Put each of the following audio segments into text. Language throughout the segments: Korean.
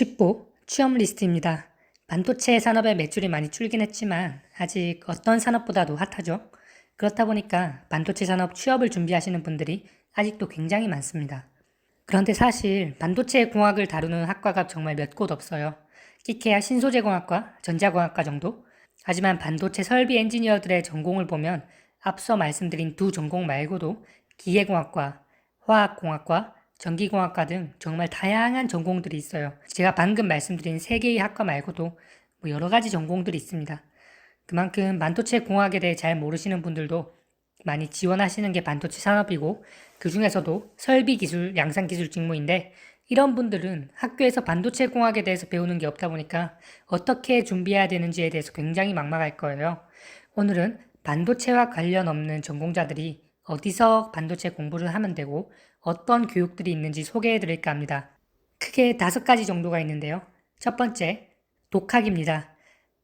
10부 취업 리스트입니다. 반도체 산업의 매출이 많이 줄긴 했지만 아직 어떤 산업보다도 핫하죠. 그렇다 보니까 반도체 산업 취업을 준비하시는 분들이 아직도 굉장히 많습니다. 그런데 사실 반도체 공학을 다루는 학과가 정말 몇 곳 없어요. 끼케야 신소재공학과, 전자공학과 정도? 하지만 반도체 설비 엔지니어들의 전공을 보면 앞서 말씀드린 두 전공 말고도 기계공학과, 화학공학과, 전기공학과 등 정말 다양한 전공들이 있어요. 제가 방금 말씀드린 세 개의 학과 말고도 뭐 여러 가지 전공들이 있습니다. 그만큼 반도체 공학에 대해 잘 모르시는 분들도 많이 지원하시는 게 반도체 산업이고 그 중에서도 설비 기술, 양산 기술 직무인데 이런 분들은 학교에서 반도체 공학에 대해서 배우는 게 없다 보니까 어떻게 준비해야 되는지에 대해서 굉장히 막막할 거예요. 오늘은 반도체와 관련 없는 전공자들이 어디서 반도체 공부를 하면 되고 어떤 교육들이 있는지 소개해 드릴까 합니다. 크게 다섯 가지 정도가 있는데요. 첫 번째, 독학입니다.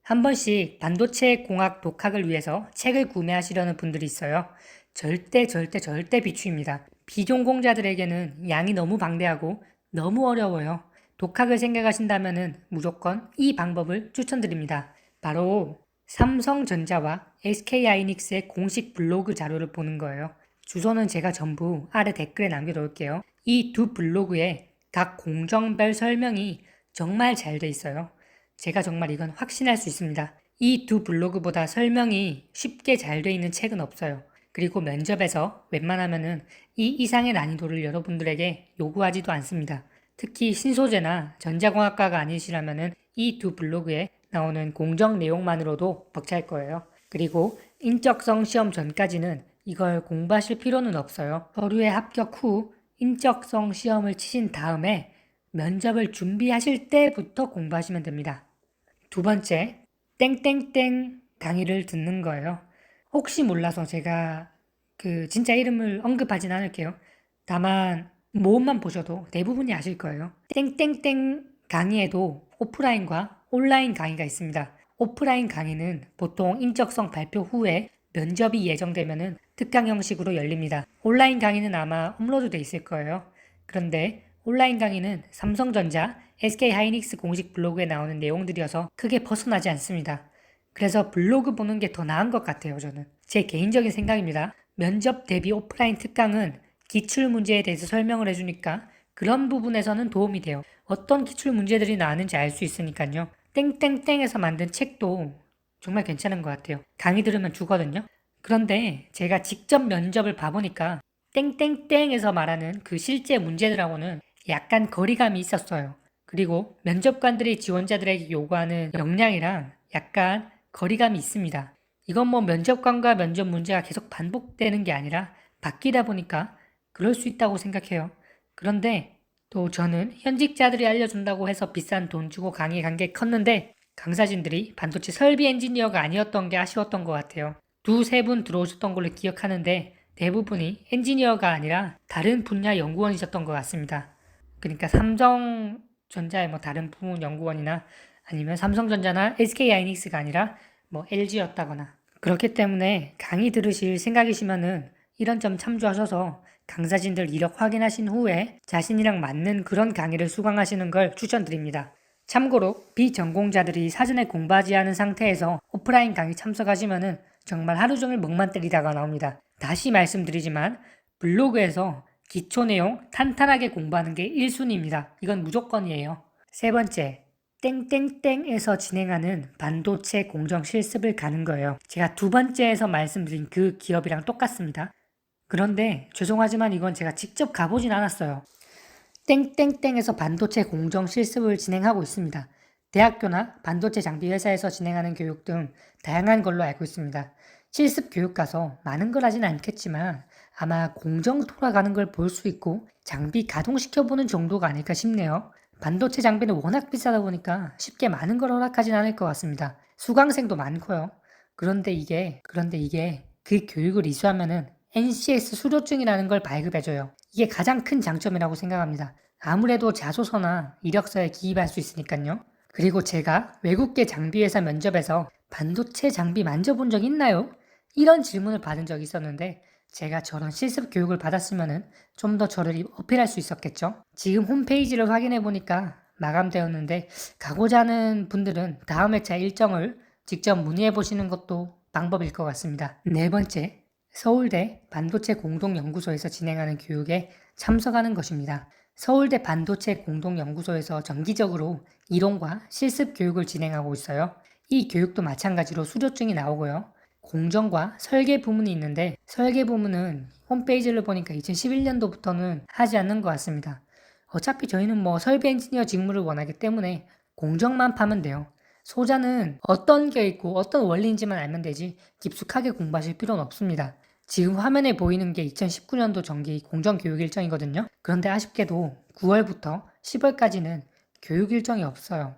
한 번씩 반도체 공학 독학을 위해서 책을 구매하시려는 분들이 있어요. 절대 절대 절대 비추입니다. 비전공자들에게는 양이 너무 방대하고 너무 어려워요. 독학을 생각하신다면 무조건 이 방법을 추천드립니다. 바로 삼성전자와 SK하이닉스의 공식 블로그 자료를 보는 거예요. 주소는 제가 전부 아래 댓글에 남겨놓을게요. 이 두 블로그에 각 공정별 설명이 정말 잘 돼 있어요. 제가 정말 이건 확신할 수 있습니다. 이 두 블로그보다 설명이 쉽게 잘 돼 있는 책은 없어요. 그리고 면접에서 웬만하면은 이 이상의 난이도를 여러분들에게 요구하지도 않습니다. 특히 신소재나 전자공학과가 아니시라면은 이 두 블로그에 나오는 공정 내용만으로도 벅찰 거예요. 그리고 인적성 시험 전까지는 이걸 공부하실 필요는 없어요. 서류에 합격 후 인적성 시험을 치신 다음에 면접을 준비하실 때부터 공부하시면 됩니다. 두 번째, 땡땡땡 강의를 듣는 거예요. 혹시 몰라서 제가 그 진짜 이름을 언급하진 않을게요. 다만 모음만 보셔도 대부분이 아실 거예요. 땡땡땡 강의에도 오프라인과 온라인 강의가 있습니다. 오프라인 강의는 보통 인적성 발표 후에 면접이 예정되면은 특강 형식으로 열립니다. 온라인 강의는 아마 업로드 돼 있을 거예요. 그런데 온라인 강의는 삼성전자, SK하이닉스 공식 블로그에 나오는 내용들이어서 크게 벗어나지 않습니다. 그래서 블로그 보는 게 더 나은 것 같아요, 저는. 제 개인적인 생각입니다. 면접 대비 오프라인 특강은 기출 문제에 대해서 설명을 해주니까 그런 부분에서는 도움이 돼요. 어떤 기출 문제들이 나왔는지 알 수 있으니까요. 땡땡땡에서 만든 책도 정말 괜찮은 것 같아요. 강의 들으면 주거든요. 그런데 제가 직접 면접을 봐보니까 땡땡땡에서 말하는 그 실제 문제들하고는 약간 거리감이 있었어요. 그리고 면접관들이 지원자들에게 요구하는 역량이랑 약간 거리감이 있습니다. 이건 뭐 면접관과 면접 문제가 계속 반복되는 게 아니라 바뀌다 보니까 그럴 수 있다고 생각해요. 그런데 또 저는 현직자들이 알려준다고 해서 비싼 돈 주고 강의 간 게 컸는데 강사진들이 반도체 설비 엔지니어가 아니었던 게 아쉬웠던 것 같아요. 두 세 분 들어오셨던 걸로 기억하는데 대부분이 엔지니어가 아니라 다른 분야 연구원이셨던 것 같습니다. 그러니까 삼성전자의 뭐 다른 부문 연구원이나 아니면 삼성전자나 SK하이닉스가 아니라 뭐 LG였다거나 그렇기 때문에 강의 들으실 생각이시면은 이런 점 참조하셔서 강사진들 이력 확인하신 후에 자신이랑 맞는 그런 강의를 수강하시는 걸 추천드립니다. 참고로 비전공자들이 사전에 공부하지 않은 상태에서 오프라인 강의 참석하시면은 정말 하루 종일 목만 때리다가 나옵니다. 다시 말씀드리지만 블로그에서 기초 내용 탄탄하게 공부하는 게 1순위입니다. 이건 무조건이에요. 세 번째, 땡땡땡에서 진행하는 반도체 공정 실습을 가는 거예요. 제가 두 번째에서 말씀드린 그 기업이랑 똑같습니다. 그런데 죄송하지만 이건 제가 직접 가보진 않았어요. 땡땡땡에서 반도체 공정 실습을 진행하고 있습니다. 대학교나 반도체 장비 회사에서 진행하는 교육 등 다양한 걸로 알고 있습니다. 실습 교육 가서 많은 걸 하진 않겠지만 아마 공정 돌아가는 걸 볼 수 있고 장비 가동시켜 보는 정도가 아닐까 싶네요. 반도체 장비는 워낙 비싸다 보니까 쉽게 많은 걸 허락하진 않을 것 같습니다. 수강생도 많고요. 그런데 이게, 그런데 이게 그 교육을 이수하면은 NCS 수료증이라는 걸 발급해줘요. 이게 가장 큰 장점이라고 생각합니다. 아무래도 자소서나 이력서에 기입할 수 있으니까요. 그리고 제가 외국계 장비회사 면접에서 반도체 장비 만져본 적 있나요? 이런 질문을 받은 적이 있었는데 제가 저런 실습 교육을 받았으면 좀 더 저를 어필할 수 있었겠죠. 지금 홈페이지를 확인해 보니까 마감되었는데 가고자 하는 분들은 다음 회차 일정을 직접 문의해 보시는 것도 방법일 것 같습니다. 네 번째, 서울대 반도체 공동연구소에서 진행하는 교육에 참석하는 것입니다. 서울대 반도체 공동연구소에서 정기적으로 이론과 실습 교육을 진행하고 있어요. 이 교육도 마찬가지로 수료증이 나오고요. 공정과 설계 부문이 있는데 설계 부문은 홈페이지를 보니까 2011년도부터는 하지 않는 것 같습니다. 어차피 저희는 뭐 설비 엔지니어 직무를 원하기 때문에 공정만 파면 돼요. 소자는 어떤 게 있고 어떤 원리인지만 알면 되지 깊숙하게 공부하실 필요는 없습니다. 지금 화면에 보이는 게 2019년도 정기 공정교육 일정이거든요. 그런데 아쉽게도 9월부터 10월까지는 교육 일정이 없어요.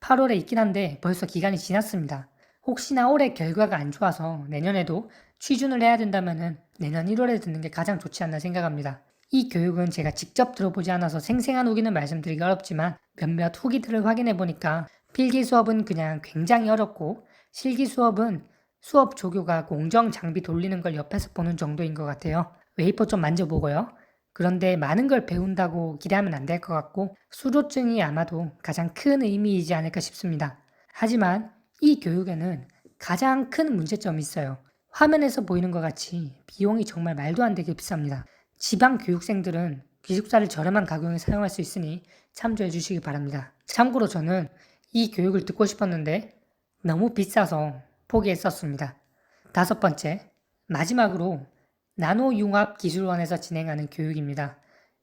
8월에 있긴 한데 벌써 기간이 지났습니다. 혹시나 올해 결과가 안 좋아서 내년에도 취준을 해야 된다면 내년 1월에 듣는 게 가장 좋지 않나 생각합니다. 이 교육은 제가 직접 들어보지 않아서 생생한 후기는 말씀드리기 어렵지만 몇몇 후기들을 확인해 보니까 필기 수업은 그냥 굉장히 어렵고 실기 수업은 수업 조교가 공정 장비 돌리는 걸 옆에서 보는 정도인 것 같아요. 웨이퍼 좀 만져보고요. 그런데 많은 걸 배운다고 기대하면 안 될 것 같고 수료증이 아마도 가장 큰 의미이지 않을까 싶습니다. 하지만 이 교육에는 가장 큰 문제점이 있어요. 화면에서 보이는 것 같이 비용이 정말 말도 안 되게 비쌉니다. 지방 교육생들은 기숙사를 저렴한 가격에 사용할 수 있으니 참조해 주시기 바랍니다. 참고로 저는 이 교육을 듣고 싶었는데 너무 비싸서 포기했었습니다. 다섯 번째, 마지막으로 나노융합 기술원에서 진행하는 교육입니다.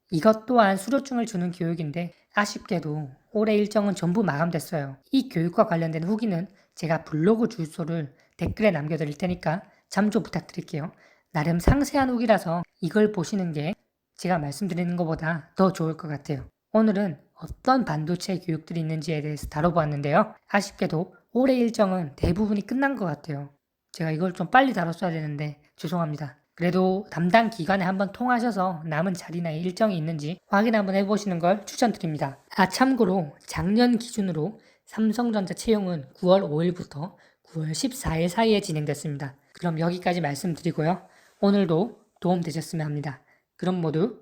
이것 또한 수료증을 주는 교육인데 아쉽게도 올해 일정은 전부 마감됐어요. 이 교육과 관련된 후기는 제가 블로그 주소를 댓글에 남겨드릴 테니까 참조 부탁드릴게요. 나름 상세한 후기라서 이걸 보시는 게 제가 말씀드리는 것보다 더 좋을 것 같아요. 오늘은 어떤 반도체 교육들이 있는지에 대해서 다뤄보았는데요. 아쉽게도 올해 일정은 대부분이 끝난 것 같아요. 제가 이걸 좀 빨리 다뤘어야 되는데 죄송합니다. 그래도 담당 기관에 한번 통하셔서 남은 자리나 일정이 있는지 확인 한번 해보시는 걸 추천드립니다. 아, 참고로 작년 기준으로 삼성전자 채용은 9월 5일부터 9월 14일 사이에 진행됐습니다. 그럼 여기까지 말씀드리고요. 오늘도 도움 되셨으면 합니다. 그럼 모두